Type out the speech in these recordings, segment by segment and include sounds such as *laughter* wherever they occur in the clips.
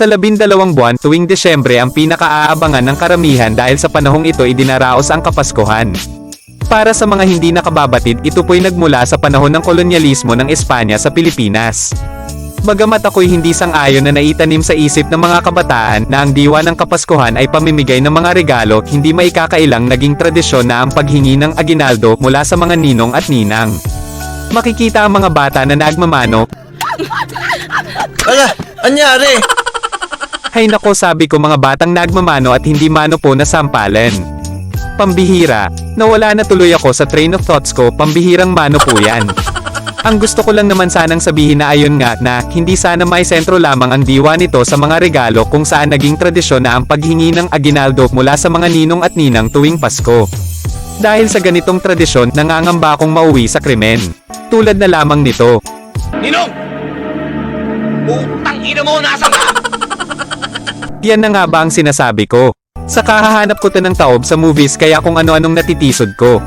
Sa labindalawang buwan tuwing Desyembre ang pinakaaabangan ng karamihan dahil sa panahong ito idinaraos ang Kapaskuhan. Para sa mga hindi nakababatid, ito po'y nagmula sa panahon ng kolonyalismo ng Espanya sa Pilipinas. Bagamat ako'y hindi sang-ayon na naitanim sa isip ng mga kabataan na ang diwa ng Kapaskuhan ay pamimigay ng mga regalo, hindi maikakailang naging tradisyon na ang paghingi ng aginaldo mula sa mga ninong at ninang. Makikita ang mga bata na nagmamano, Ala, anyari? Hay nako sabi ko mga batang nagmamano at hindi mano po nasampalan. Pambihira, nawala na tuloy ako sa train of thoughts ko, pambihirang mano po yan. Ang gusto ko lang naman sanang sabihin na ayon nga na hindi sana may sentro lamang ang diwa nito sa mga regalo kung saan naging tradisyon na ang paghingi ng aginaldo mula sa mga ninong at ninang tuwing Pasko. Dahil sa ganitong tradisyon, nangangamba akong mauwi sa krimen. Tulad na lamang nito. Ninong! Putang ina mo, nasan ka? Yan na nga ba ang sinasabi ko? Sa kahahanap ko to ng taob sa movies kaya kung ano-anong natitisod ko.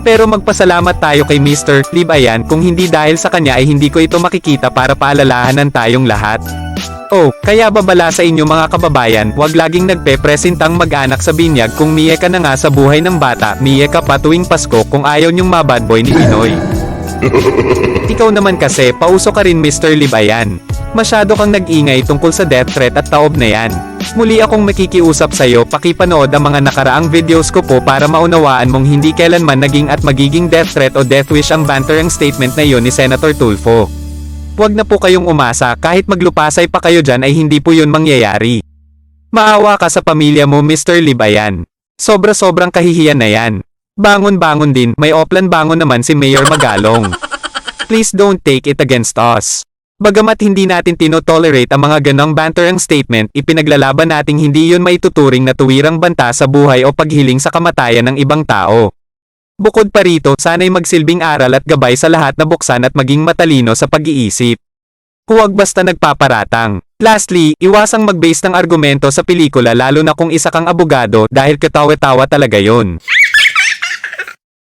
Pero magpasalamat tayo kay Mr. Libayan kung hindi dahil sa kanya ay hindi ko ito makikita para paalalahanan tayong lahat. Oh, kaya babala sa inyo mga kababayan, huwag laging nagpe-presentang mag-anak sa binyag kung miye ka na nga sa buhay ng bata, miye ka pa tuwing Pasko kung ayaw niyong mabad boy ni Pinoy. *laughs* Ikaw naman kasi, pauso ka rin Mr. Libayan. Masyado kang nag-ingay tungkol sa death threat at taob na yan. Muli akong makikiusap sa'yo, pakipanood ang mga nakaraang videos ko po para maunawaan mong hindi kailanman naging at magiging death threat o death wish ang banterang statement na yon ni Senator Tulfo. Huwag na po kayong umasa, kahit maglupasay pa kayo dyan ay hindi po yun mangyayari. Maawa ka sa pamilya mo Mr. Libayan. Sobra-sobrang kahihiyan na yan. Bangon-bangon din, may oplan bangon naman si Mayor Magalong. Please don't take it against us. Bagamat hindi natin tinotolerate ang mga ganong banterang statement, ipinaglalaban nating hindi yun maituturing na tuwirang banta sa buhay o paghiling sa kamatayan ng ibang tao. Bukod pa rito, sana'y magsilbing aral at gabay sa lahat na buksan at maging matalino sa pag-iisip. Huwag basta nagpaparatang. Lastly, iwasang mag-base ng argumento sa pelikula lalo na kung isa kang abogado dahil katawa-tawa talaga yon.